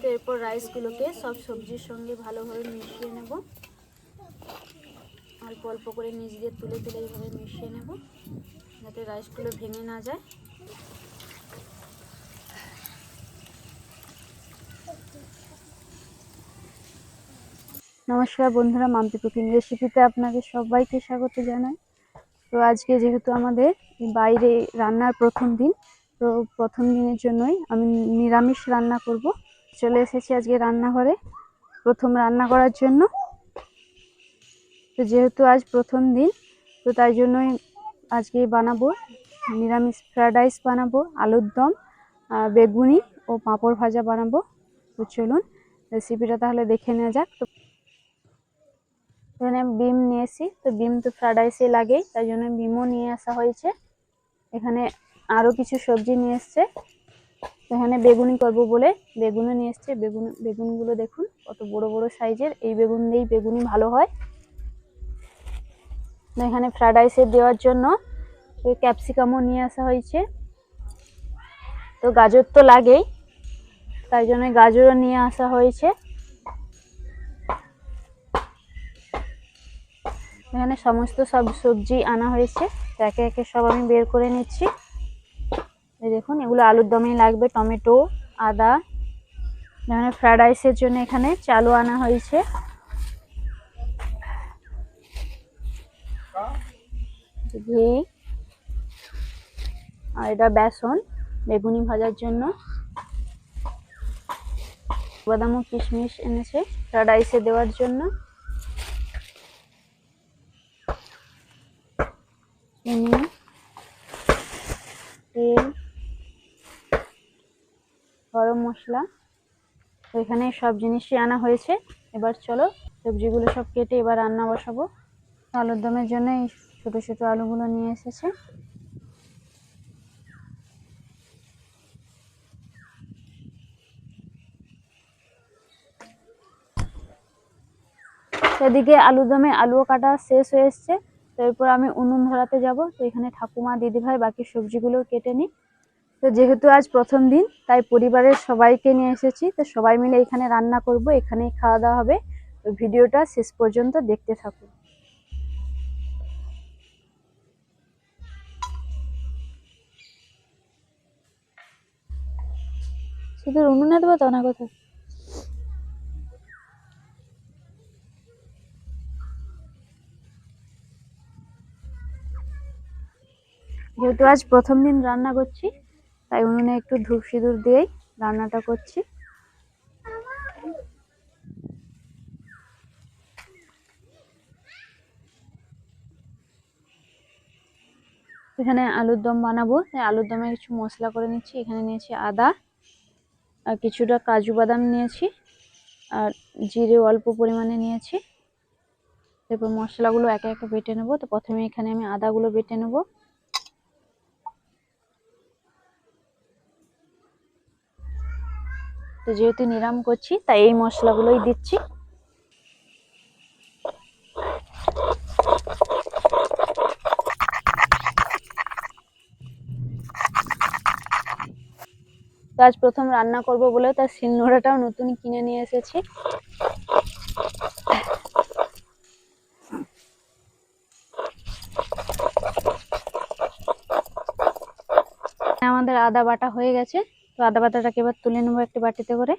তো এরপর রাইসগুলোকে সব সবজির সঙ্গে ভালোভাবে মিশিয়ে নেব। অল্প অল্প করে নিচ দিয়ে তুলে তুলে এইভাবে মিশিয়ে নেব, যাতে রাইসগুলো ভেঙে না যায়। নমস্কার বন্ধুরা মাম্পি কুকিং রেসিপিতে আপনাদের সবাইকে স্বাগত জানাই। তো আজকে যেহেতু আমাদের বাইরে রান্নার প্রথম দিন, তো প্রথম দিনের জন্যই আমি নিরামিষ রান্না করব। চলে এসেছি আজকে রান্নাঘরে, প্রথম রান্না করার জন্য। তো যেহেতু আজ প্রথম দিন, তো তাই জন্যই আজকে বানাবো নিরামিষ ফ্রায়েড রাইস বানাবো, আলুর দম বেগুনি ও পাঁপড় ভাজা বানাবো। তো চলুন রেসিপিটা তাহলে দেখে নেওয়া যাক। তো এখানে বিম নিয়ে এসেছি তো বিম তো ফ্রায়েড রাইসে লাগেই, তাই জন্য বিমও নিয়ে আসা হয়েছে। এখানে আরও কিছু সবজি নিয়ে এসছে। এখানে বেগুনি করব বলে বেগুনও নিয়ে এসছে। বেগুন, বেগুনগুলো দেখুন কত বড় বড় সাইজের। এই বেগুন দিয়েই বেগুনি ভালো হয়। এখানে ফ্রায়েড রাইসে দেওয়ার জন্য ওই ক্যাপসিকামও নিয়ে আসা হয়েছে। তো গাজর তো লাগেই, তাই জন্য গাজরও নিয়ে আসা হয়েছে। এখানে সমস্ত সব সবজি আনা হয়েছে। একে একে সব আমি বের করে নিচ্ছি। দেখুন, এগুলো আলুর দমেই লাগবে, টমেটো, আদা, এখানে ফ্রায়েড রাইসের জন্য এখানে চালু আনা হয়েছে। ঘি আর এটা বেসন, বেগুনি ভাজার জন্য। বাদাম ও কিশমিশ এনেছে ফ্রায়েড রাইসে দেওয়ার জন্য চিনি তেল গরম মশলা। তো এখানে সব জিনিসই আনা হয়েছে। এবার চলো সবজিগুলো সব কেটে এবার রান্না বসাবো। আলুর দমের জন্য এই ছোটো ছোটো আলুগুলো নিয়ে এসেছে। সেদিকে আলুর দমে আলুও কাটা শেষ হয়ে এসছে। তো এরপর আমি উনুন ধরাতে যাব। তো এখানে ঠাকুমা, দিদিভাই বাকি সবজিগুলো কেটে নিই। তো যেহেতু আজ প্রথম দিন তাই পরিবারের সবাইকে নিয়ে এসেছি। তো সবাই মিলে এখানে রান্না করব এখানেই খাওয়া দাওয়া হবে। তো ভিডিওটা শেষ পর্যন্ত দেখতে থাকুন। শুধু উনুনে দেবো তো না কোথায় যেহেতু আজ প্রথম দিন রান্না করছি তাই উনুনে একটু ধূপ সিঁদুর দিয়েই রান্নাটা করছি। এখানে আলুর দম বানাবো। তাই আলুর দমে কিছু মশলা করে নিচ্ছি। এখানে নিয়েছি আদা, আর কিছুটা কাজু বাদাম নিয়েছি, আর জিরে অল্প পরিমাণে নিয়েছি। তারপর মশলাগুলো একে একে বেটে নেব। তো প্রথমে এখানে আমি আদাগুলো বেটে নেব। তো যেহেতু নিরাম করছি, তাই এই মশলাগুলোই দিচ্ছি। আজ প্রথম রান্না করব বলে তার শিলনোড়াটাও নতুন কিনে নিয়ে এসেছি। আমাদের আদা বাটা হয়ে গেছে। তো আদা বাটাটাকে এবার তুলে নেব একটি বাটিতে করে।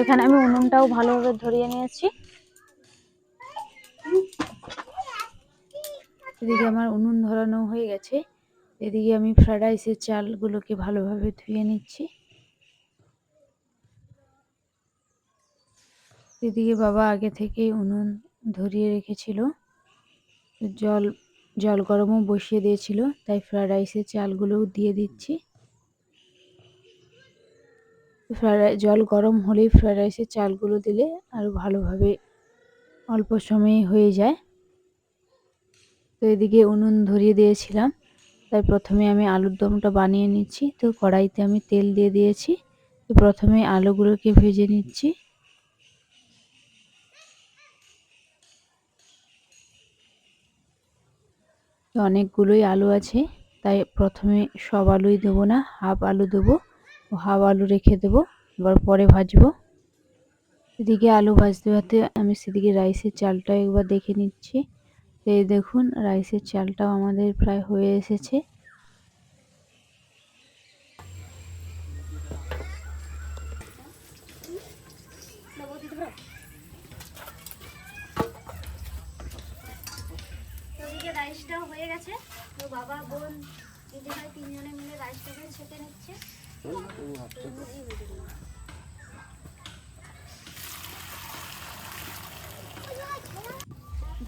এখানে আমি উনুনটাও ভালোভাবে ধরিয়ে নিয়েছি। এদিকে আমার উনুন ধরানো হয়ে গেছে। এদিকে আমি ফ্রাইড রাইসের চালগুলোকে ভালোভাবে ধুয়ে নিচ্ছি। এদিকে বাবা আগে থেকেই উনুন ধরিয়ে রেখেছিল। জল জল গরমও বসিয়ে দিয়েছিল, তাই ফ্রায়েড রাইসের চালগুলোও দিয়ে দিচ্ছি। ফ্রায়েড জল গরম হলেই ফ্রায়েড রাইসের চালগুলো দিলে আরও ভালোভাবে অল্প সময়ে হয়ে যায়। তো এদিকে উনুন ধরিয়ে দিয়েছিলাম, তাই প্রথমে আমি আলুর দমটা বানিয়ে নিচ্ছি। তো কড়াইতে আমি তেল দিয়ে দিয়েছি। তো প্রথমে আলুগুলোকে ভেজে নিচ্ছি। তো অনেকগুলোই আলু আছে, তাই প্রথমে সব আলুই দেবো না, হাফ আলু দেবো, ও হাফ আলু রেখে দেবো, এবার পরে ভাজবো। এদিকে আলু ভাজতে ভাজতে আমি সেদিকে রাইসের চালটা একবার দেখে নিচ্ছি। এই দেখুন, রাইসের চালটাও আমাদের প্রায় হয়ে এসেছে। ওদিকে রাইসটাও হয়ে গেছে। তো বাবা, বোন দিদি ভাই তিনজনে মিলে রাইসটাকে ছেঁকে নিচ্ছে।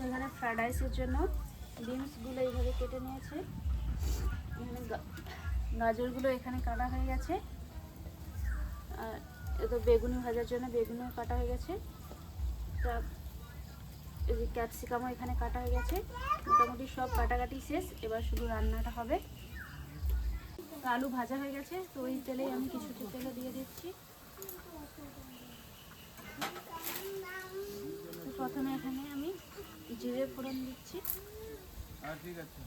এখানে ফ্রাইড রাইসের জন্য বিনসগুলো এইভাবে কেটে নিয়েছে। এখানে গাজরগুলো এখানে কাটা হয়ে গেছে। আর এ তো বেগুনি ভাজার জন্য বেগুনিও কাটা হয়ে গেছে। তা ক্যাপসিকামও এখানে কাটা হয়ে গেছে। মোটামুটি সব কাটাকাটি শেষ। এবার শুধু রান্নাটা হবে। আলু ভাজা হয়ে গেছে, তো ওই তেলেই আমি কিছু তেলে দিয়ে দিচ্ছি। প্রথমে এখানে আমি জিরে ফোড়ন দিচ্ছি। জিরেটা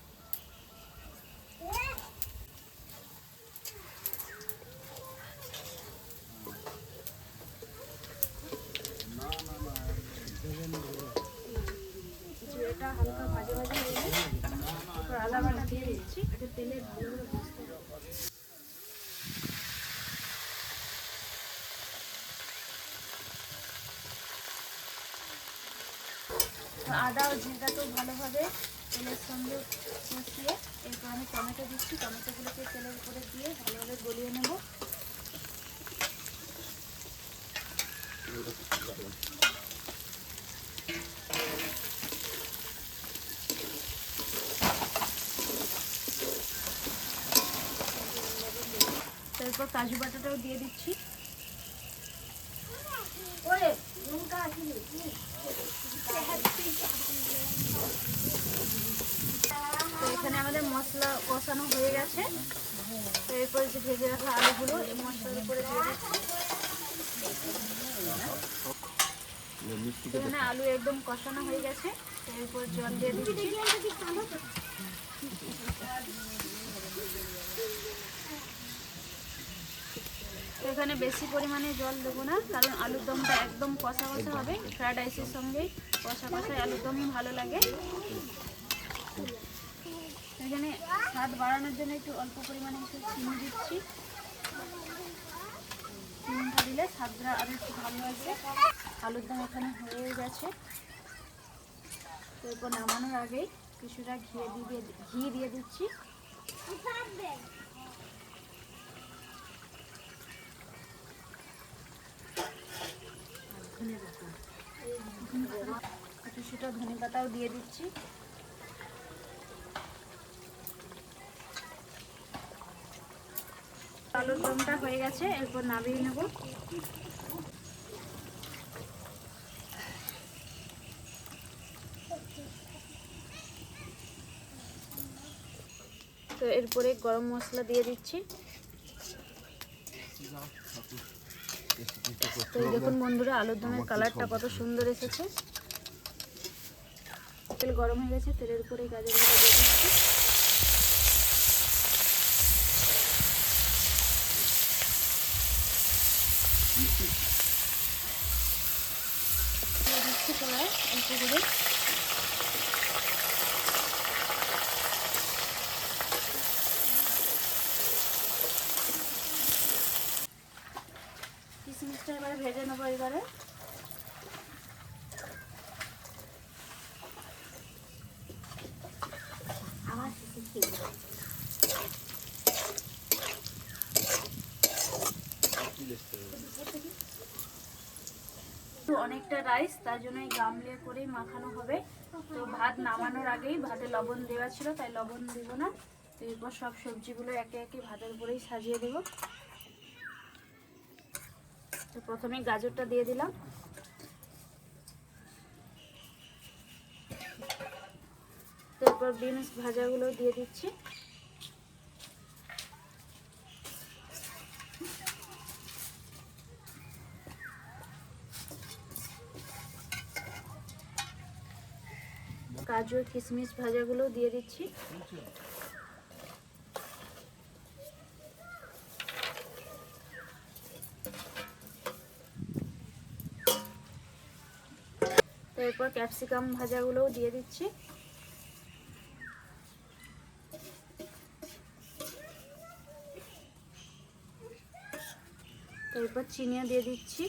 হালকা ভাজা ভাজা হয়ে গেলে তারপর আদা বাটা দিয়ে দিচ্ছি। তেলে ভালো করে ভাজতে হবে। তো আদা ও জিরাটা ভালোভাবে তেলের সঙ্গে কষিয়ে এরপর আমি টমেটো দিচ্ছি। টমেটোগুলোকে তেলের উপরে দিয়ে ভালোভাবে গলিয়ে নেব। তারপর কাজু বাটাটাও দিয়ে দিচ্ছি। তো এখানে আমাদের মশলা কষানো হয়ে গেছে। তো এরপর যে ভেজে রাখা আলুগুলো এই মশলার উপরে দিয়ে দিচ্ছি। এখানে আলু একদম কষানো হয়ে গেছে। এরপর জল দিয়ে দিচ্ছি। এখানে বেশি পরিমাণে জল দেবো না, কারণ আলুর দমটা একদম কষা কষা হবে। ফ্রায়েড রাইসের সঙ্গে কষা কষায় আলুর দমই ভালো লাগে। এখানে স্বাদ বাড়ানোর জন্য একটু অল্প পরিমাণে একটু চিনি দিচ্ছি। চিনিটা দিলে স্বাদটা আরও একটু ভালো আসবে। আলুর দম এখানে হয়ে গেছে। তো এরপর নামানোর আগেই কিছুটা ঘি দিয়ে ঘি দিয়ে দিচ্ছি। কিছুটা ধনে পাতাও দিয়ে দিচ্ছি। আলুর দমটা হয়ে গেছে, এরপর নামিয়ে নেব। তো এরপরে গরম মশলা দিয়ে দিচ্ছি। তো দেখুন বন্ধুরা আলুর দমের কালারটা কত সুন্দর এসেছে। তেল গরম হয়ে গেছে তেলের উপরে গাজরগুলো দিয়ে দিচ্ছি। দিচ্ছি কড়াই অল্প করে কিশমিশটা এবারে ভেজে নেব এবারে তো অনেকটা রাইস তার জন্য এই গামলিয়া করেই মাখানো হবে। তো ভাত নামানোর আগেই ভাতে লবণ দেওয়া ছিল, তাই লবণ দেবো না। তো এরপর সব সবজিগুলো একে একে ভাতের উপরেই সাজিয়ে দেবো। তো প্রথমে গাজরটা দিয়ে দিলাম। তারপর বিনস ভাজাগুলো দিয়ে দিচ্ছি। কাজু কিশমিশ ভাজাগুলো দিয়ে দিচ্ছি। এরপর ক্যাপসিকাম ভাজাগুলোও দিয়ে দিচ্ছি। এরপর চিনিও দিয়ে দিচ্ছি।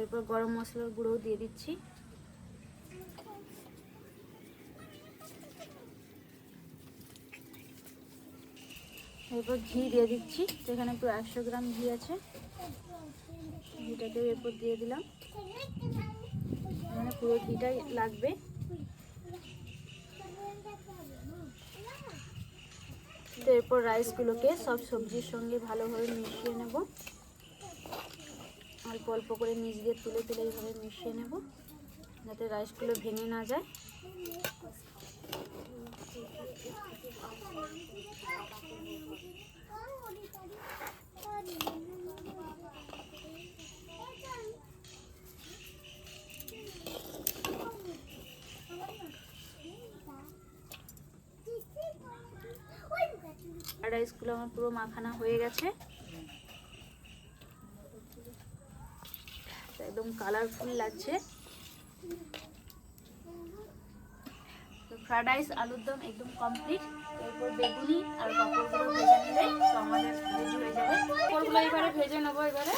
এরপর গরম মশলার গুঁড়োও দিয়ে দিচ্ছি। এরপর ঘি দিয়ে দিচ্ছি এখানে পুরো একশো গ্রাম ঘি আছে। ঘিটাকে এরপর দিয়ে দিলাম। এখানে পুরো ঘিটাই লাগবে। তো এরপর রাইসগুলোকে সব সবজির সঙ্গে ভালোভাবে মিশিয়ে নেব। অল্প অল্প করে নিচ দিয়ে তুলে তুলে এইভাবে মিশিয়ে নেব যাতে রাইসগুলো ভেঙে না যায়। রাইসগুলো আমার পুরো মাখানা হয়ে গেছে। একদম কালারফুল লাগছে। তো ফ্রাইড রাইস আলুর দম একদম কমপ্লিট এরপর বেগুনি আর পাঁপড়গুলো ভেজে নিলে আমাদের রেডি হয়ে যাবে। ভেজে নেব এবারে।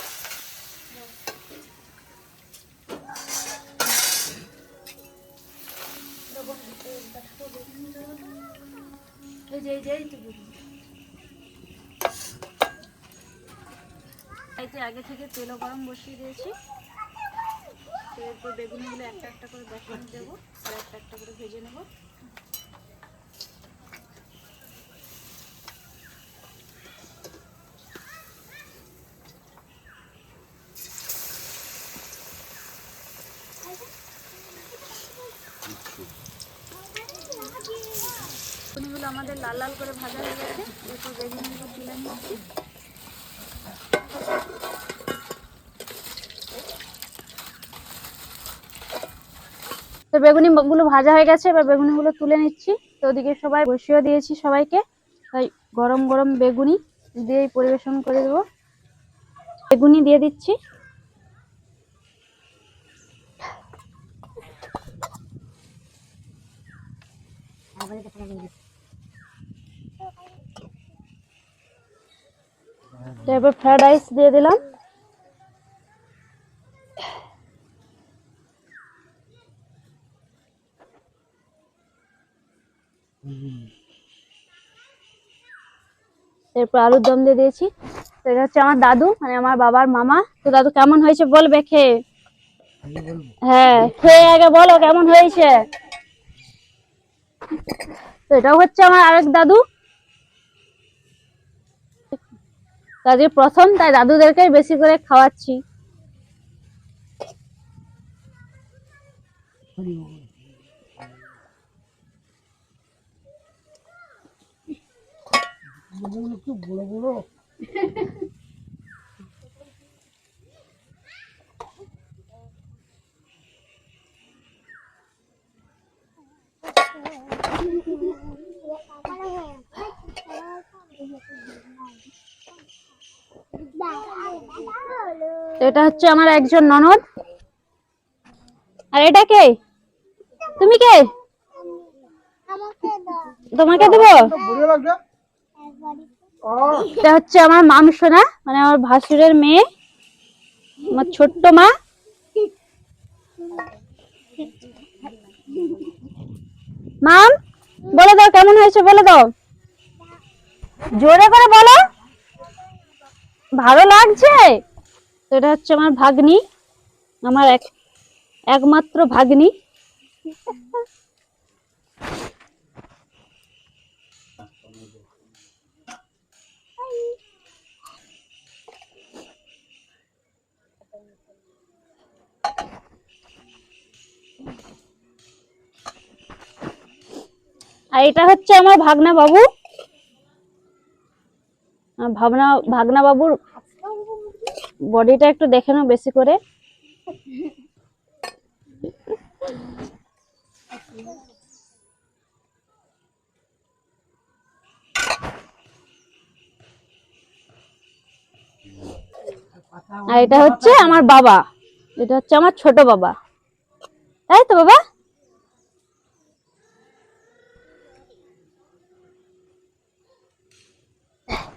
আগে থেকে তেলও গরম বসিয়ে দিয়েছি। এরপর বেগুনিগুলো একটা একটা করে বেসন দেবো, আর একটা একটা করে ভেজে নেব। বেগুনিগুলো আমাদের লাল লাল করে ভাজা হয়ে গেছে, এরপর বেগুনিগুলো তুলে নিচ্ছি। তো বেগুনি গুলো ভাজা হয়ে গেছে, এবার বেগুনি গুলো তুলে নিচ্ছি। তো ওদিকে সবাই বসিয়ে দিয়েছি সবাইকে। তাই গরম গরম বেগুনি দিয়েই পরিবেশন করে দেবো। বেগুনি দিয়ে দিচ্ছি। এবার ফ্রাইড রাইস দিয়ে দিলাম। এরপর আলুর দম দিয়ে দিয়েছি। তো এটা হচ্ছে আমার দাদু মানে আমার বাবার মামা। তো দাদু কেমন হয়েছে বলবে খেয়ে হ্যাঁ খেয়ে আগে বলো কেমন হয়েছে? তো এটাও হচ্ছে আমার আরেক দাদু। দাদু প্রথম তাই দাদুদেরকেই বেশি করে খাওয়াচ্ছি। তো এটা হচ্ছে আমার একজন ননদ। আর এটা কে? তুমি কে? তোমাকে দেবো? এটা হচ্ছে আমার মামসোনা মানে আমার ভাসুরের মেয়ে, আমার ছোট্ট মা। মাম, বলে দাও, কেমন হয়েছে বলে দাও। জোরে করে বলো। ভালো লাগছে? এটা হচ্ছে আমার ভাগ্নি, আমার এক, একমাত্র ভাগ্নি। আর এটা হচ্ছে আমার ভাগনা বাবু ভাবনা ভাগনা বাবুর বডিটা একটু দেখে নাও বেশি করে। আর এটা হচ্ছে আমার বাবা। এটা হচ্ছে আমার ছোট বাবা। তাই তো বাবা?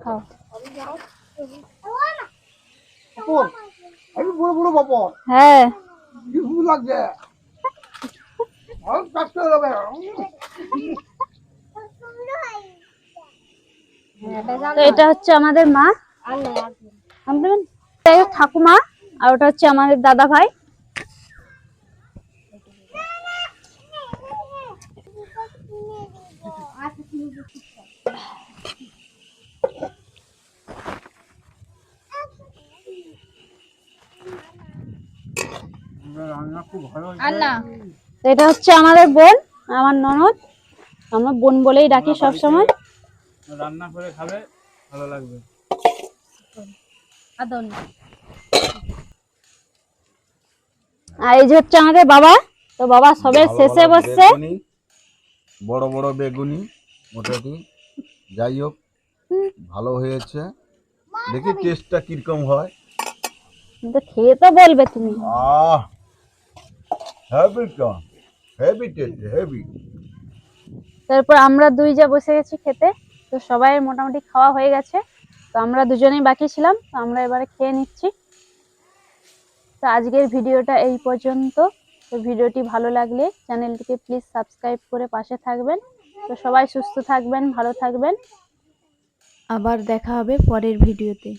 খাও। আমি বড় বড় বাবা হ্যাঁ। কি লাগছে? অনেক কষ্ট তো এটা হচ্ছে আমাদের মা। ঠাকুমা আর ওটা হচ্ছে আমাদের দাদা ভাই এটা হচ্ছে আমাদের বোন আমার ননদ। আমরা বোন বলেই ডাকি সব সময় রান্না করে খাবে ভালো লাগবে। আর এই যে হচ্ছে আমাদের বাবা তো বাবা সবে শেষে বসছে। বড় বড় বেগুনি মোটামুটি। যাই হোক ভালো হয়েছে। দেখি টেস্টটা কীরকম হয়। তো খেয়ে তো বলবে তুমি। আহ! হেভি কম হেভি টেস্ট হেভি তারপর আমরা দুই যা বসে গেছি খেতে তো সবাই মোটামুটি খাওয়া হয়ে গেছে। তো আমরা দুজনেই বাকি ছিলাম তো আমরা এবারে খেয়ে নিচ্ছি। তো আজকের ভিডিওটা এই পর্যন্ত। তো ভিডিওটি ভালো লাগলে চ্যানেলটিকে প্লিজ সাবস্ক্রাইব করে পাশে থাকবেন। তো সবাই সুস্থ থাকবেন ভালো থাকবেন। আবার দেখা হবে পরের ভিডিওতে।